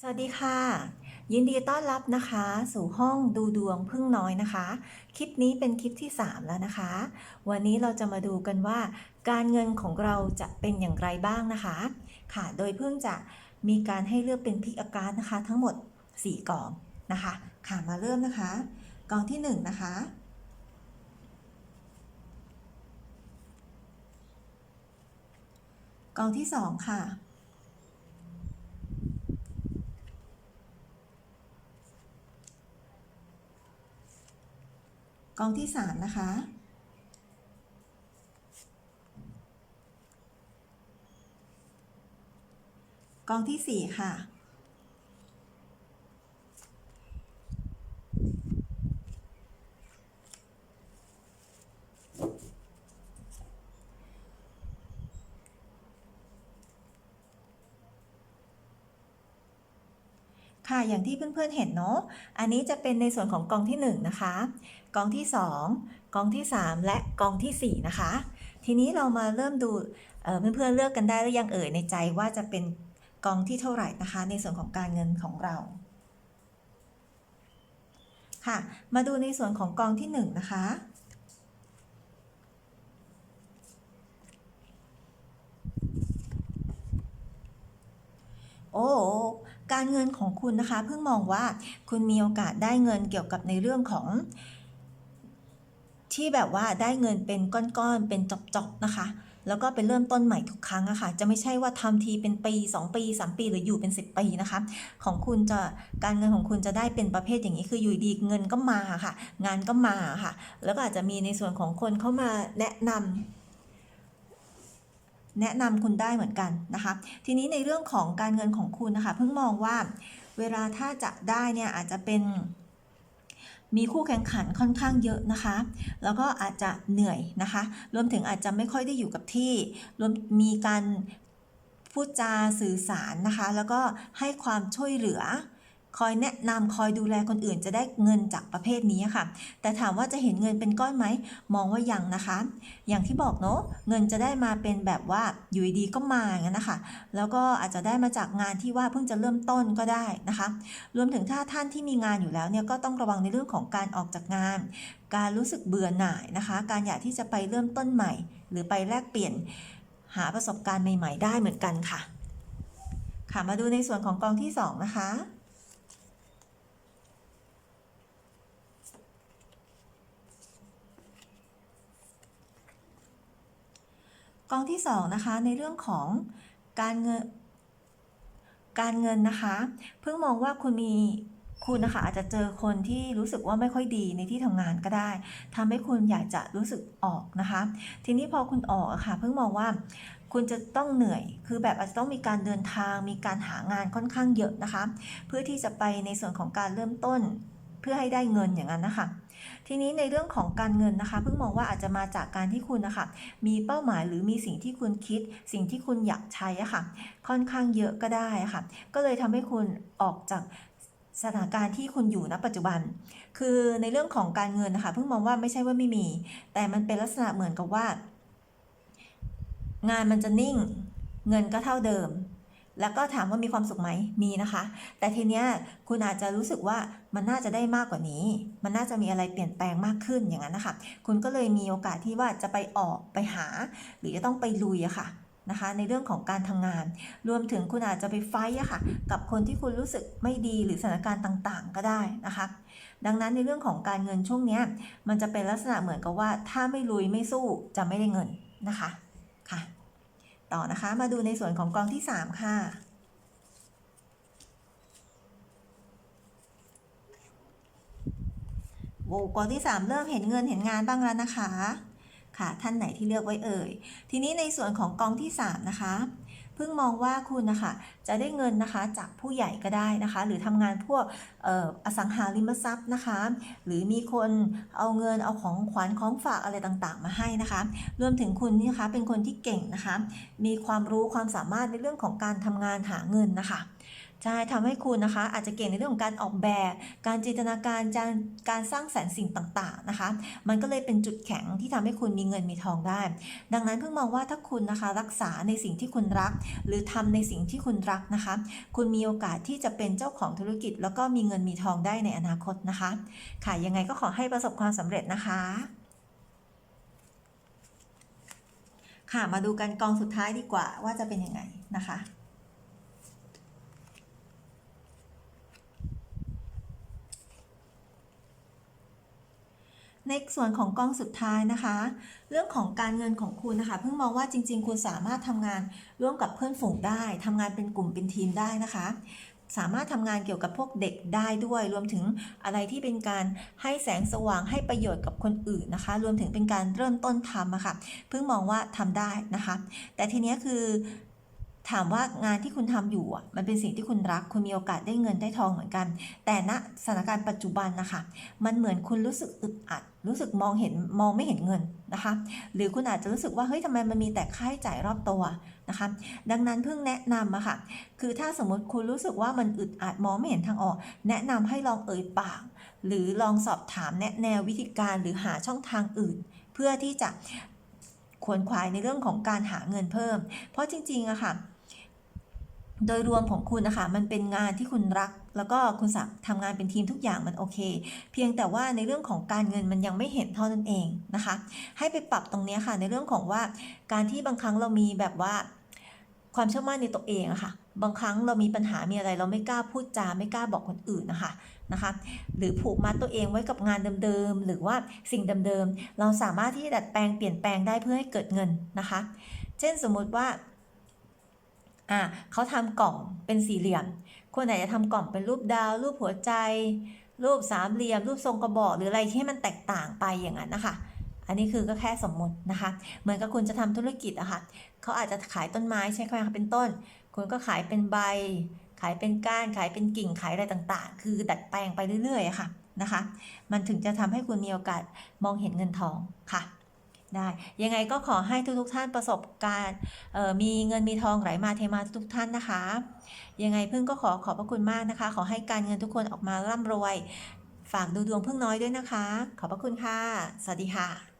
สวัสดีค่ะ ยินดีต้อนรับนะคะ สู่ห้องดูดวงพึ่งน้อยนะคะ คลิปนี้เป็นคลิปที่ 3 แล้วนะคะ วันนี้เราจะมาดูกันว่า การเงินของเราจะเป็นอย่างไรบ้างนะคะ ค่ะ โดยเพิ่งจะมีการให้เลือกเป็นพิกอาการนะคะ ทั้งหมด 4กองนะคะ ค่ะมาเริ่มนะคะกองที่ 1 นะคะกองที่ 2 ค่ะ กองที่ 3 นะคะ กองที่ 4 ค่ะ ค่ะ อย่างที่เพื่อนๆเห็นเนาะ อันนี้จะเป็นในส่วนของกองที่ 1 นะคะ กองที่ 2 กองที่ 3 และกองทีสี่4 นะคะ ทีนี้เรามาเริ่มดูเอ่อเพื่อนๆเลือกกันได้หรือยังเอ่ยในใจว่าจะเป็นกองที่เท่าไหร่นะคะ ในส่วนของการเงินของเรา ค่ะ มาดูในส่วนของกองที่ 1 นะคะ โอ้ การเงินของคุณนะคะ เพิ่งมองว่าคุณมีโอกาสได้เงินเกี่ยวกับในเรื่องของที่แบบว่าได้เงินเป็นก้อนๆ เป็นจอบๆ นะคะ แล้วก็เป็นเริ่มต้นใหม่ทุกครั้งอะค่ะ จะไม่ใช่ว่าทำทีเป็นปี 2 ปี 3 ปีหรืออยู่เป็น 10 ปีนะคะ ของคุณจะการเงินของคุณจะได้เป็นประเภทอย่างนี้คืออยู่ดีเงินก็มาค่ะ งานก็มาค่ะ แล้วก็อาจจะมีในส่วนของคนเข้ามาแนะนำ แนะนำคุณได้เหมือนกันนะคะ ทีนี้ในเรื่องของการเงินของคุณนะคะ เพิ่งมองว่าเวลาถ้าจะได้เนี่ยอาจจะเป็นมีคู่แข่งขันค่อนข้างเยอะนะคะ แล้วก็อาจจะเหนื่อยนะคะ รวมถึงอาจจะไม่ค่อยได้อยู่กับที่ รวมมีการพูดจาสื่อสารนะคะ แล้วก็ให้ความช่วยเหลือ คอยแนะนำคอยดูแลคนอื่นจะได้เงินจากประเภทนี้ค่ะ แต่ถามว่าจะเห็นเงินเป็นก้อนไหม มองว่ายังนะคะ อย่างที่บอกเนาะเงินจะได้มาเป็นแบบว่าอยู่ดีก็มาอย่างนั้นนะคะแล้วก็อาจจะได้มาจากงานที่ว่าเพิ่งจะเริ่มต้นก็ได้นะคะ รวมถึงถ้าท่านที่มีงานอยู่แล้วเนี่ยก็ต้องระวังในเรื่องของการออกจากงาน การรู้สึกเบื่อหน่ายนะคะ การอยากที่จะไปเริ่มต้นใหม่ หรือไปแลกเปลี่ยนหาประสบการณ์ใหม่ ๆ ได้เหมือนกันค่ะ ค่ะมาดูในส่วนของกองที่ 2 นะคะ องที่2นะคะในเรื่องของการเงินการเงินนะคะ เพิ่งมองว่าคุณมีคุณนะคะอาจจะเจอคนที่รู้สึกว่าไม่ค่อยดีในที่ทำงานก็ได้ทำให้คุณอยากจะรู้สึกออกนะคะ ทีนี้พอคุณออกอะค่ะ เพิ่งมองว่าคุณจะต้องเหนื่อย คือแบบอาจจะต้องมีการเดินทาง มีการหางานค่อนข้างเยอะนะคะ เพื่อที่จะไปในส่วนของการเริ่มต้น เพื่อให้ได้เงินอย่างนั้นนะคะ ทีนี้ในเรื่องของการเงินนะคะเพิ่งมองว่าอาจจะมาจากการที่คุณนะคะมีเป้าหมายหรือมีสิ่งที่คุณคิด สิ่งที่คุณอยากใช้อะค่ะ ค่อนข้างเยอะก็ได้ะค่ะ ก็เลยทำให้คุณออกจากสถานการณ์ที่คุณอยู่ณปัจจุบัน คือในเรื่องของการเงินนะคะเพิ่งมองว่าไม่ใช่ว่าไม่มี แต่มันเป็นลักษณะเหมือนกับว่า งานมันจะนิ่ง เงินก็เท่าเดิม แล้วก็ถามว่ามีความสุขไหมมีนะคะ แต่ทีเนี้ยคุณอาจจะรู้สึกว่ามันน่าจะได้มากกว่านี้ มันน่าจะมีอะไรเปลี่ยนแปลงมากขึ้นอย่างนั้นนะคะคุณก็เลยมีโอกาสที่ว่าจะไปออกไปหา หรือจะต้องไปลุยอะค่ะนะคะในเรื่องของการทำงาน รวมถึงคุณอาจจะไปไฟท์อะค่ะ กับคนที่คุณรู้สึกไม่ดีหรือสถานการณ์ต่างๆ ก็ได้นะคะ ดังนั้นในเรื่องของการเงินช่วงเนี้ยมันจะเป็นลักษณะเหมือนกับว่าถ้าไม่ลุยไม่สู้จะไม่ได้เงินนะคะค่ะ ต่อนะคะ มาดูในส่วนของกองที่ 3 ค่ะ โอ้กองที่ 3 เริ่มเห็นเงินเห็นงานบ้างแล้วนะคะ ค่ะ ท่านไหนที่เลือกไว้เอ่ย ทีนี้ในส่วนของกองที่ 3 นะคะ เพิ่งมองว่าคุณนะคะจะได้เงินนะคะจากผู้ใหญ่ก็ได้นะคะ หรือทำงานพวกอออสังหาริมทรัพย์นะคะ หรือมีคนเอาเงินเอาของขวัญของฝากอะไรต่างๆ มาให้นะคะ รวมถึงคุณนี่นะคะเป็นคนที่เก่งนะคะ มีความรู้ความสามารถในเรื่องของการทำงานหาเงินนะคะ ใช่ทำให้คุณนะคะ อาจจะเก่งในเรื่องของการออกแบบ การจินตนาการการการสร้างสรรค์สิ่งต่างๆนะคะ มันก็เลยเป็นจุดแข็งที่ทำให้คุณมีเงินมีทองได้ ดังนั้นเพิ่งมองว่าถ้าคุณนะคะรักษาในสิ่งที่คุณรัก หรือทำในสิ่งที่คุณรักนะคะ คุณมีโอกาสที่จะเป็นเจ้าของธุรกิจ แล้วก็มีเงินมีทองได้ในอนาคตนะคะค่ะยังไงก็ขอให้ประสบความสำเร็จนะคะค่ะมาดูกันกองสุดท้ายดีกว่าว่าจะเป็นยังไงนะคะ ในส่วนของกองสุดท้ายนะคะ เรื่องของการเงินของคุณนะคะ เพิ่งมองว่าจริง ๆ คุณสามารถทำงานร่วมกับเพื่อนฝูงได้ทำงานเป็นกลุ่มเป็นทีมได้นะคะ สามารถทำงานเกี่ยวกับพวกเด็กได้ด้วย รวมถึงอะไรที่เป็นการให้แสงสว่างให้ประโยชน์กับคนอื่นนะคะ รวมถึงเป็นการเริ่มต้นทำอะค่ะเพิ่งมองว่าทำได้นะคะ แต่ทีนี้คือ ถามว่างานที่คุณทำอยู่อะมันเป็นสิ่งที่คุณรัก คุณมีโอกาสได้เงินได้ทองเหมือนกัน แต่ณสถานการณ์ปัจจุบันนะคะ มันเหมือนคุณรู้สึกอึดอัด รู้สึกมองเห็นมองไม่เห็นเงินนะคะ หรือคุณอาจจะรู้สึกว่าเฮ้ยทำไมมันมีแต่ค่าใช้จ่ายรอบตัวนะคะ ดังนั้นเพิ่งแนะนำอะค่ะ คือถ้าสมมติคุณรู้สึกว่ามันอึดอัดมองไม่เห็นทางออก แนะนำให้ลองเอ่ยปาก หรือลองสอบถามแนะแนววิธีการหรือหาช่องทางอื่น เพื่อที่จะขวนขวายในเรื่องของการหาเงินเพิ่ม เพราะจริงๆอะค่ะ โดยรวมของคุณนะคะมันเป็นงานที่คุณรัก แล้วก็คุณสามทำงานเป็นทีมทุกอย่างมันโอเค เพียงแต่ว่าในเรื่องของการเงินมันยังไม่เห็นเท่านั้นเองนะคะ ให้ไปปรับตรงนี้ค่ะในเรื่องของว่าการที่บางครั้งเรามีแบบว่าความเชื่อมั่นในตัวเองอะค่ะ บางครั้งเรามีปัญหา มีอะไร เราไม่กล้าพูดจา ไม่กล้าบอกคนอื่นนะคะ นะคะ หรือผูกมัดตัวเองไว้กับงานเดิมๆ หรือว่าสิ่งเดิมๆ เราสามารถที่จะดัดแปลงเปลี่ยนแปลงได้เพื่อให้เกิดเงินนะคะ เช่นสมมุติว่า อ่าเขาทำกล่องเป็นสี่เหลี่ยม คนไหนจะทำกล่องเป็นรูปดาว รูปหัวใจ รูปสามเหลี่ยม รูปทรงกระบอกหรืออะไรที่ให้มันแตกต่างไปอย่างนั้นนะคะ อันนี้คือก็แค่สมมตินะคะ เหมือนกับคุณจะทำธุรกิจอะค่ะเขาอาจจะขายต้นไม้ใช่ไหมคะเป็นต้น คุณก็ขายเป็นใบ ขายเป็นก้าน ขายเป็นกิ่ง ขายอะไรต่างๆ คือดัดแปลงไปเรื่อยๆะค่ะนะคะ มันถึงจะทำให้คุณมีโอกาสมองเห็นเงินทองค่ะ ได้ ยังไงก็ขอให้ทุกๆท่านประสบการณ์มีเงินมีทองไหลมาเทมาทุกท่านนะคะ ยังไงพึ่งก็ขอขอบพระคุณมากนะคะ ขอให้การเงินทุกคนออกมาร่ำรวย ฝากดูดวงพึ่งน้อยด้วยนะคะ ขอบพระคุณค่ะ สวัสดีค่ะ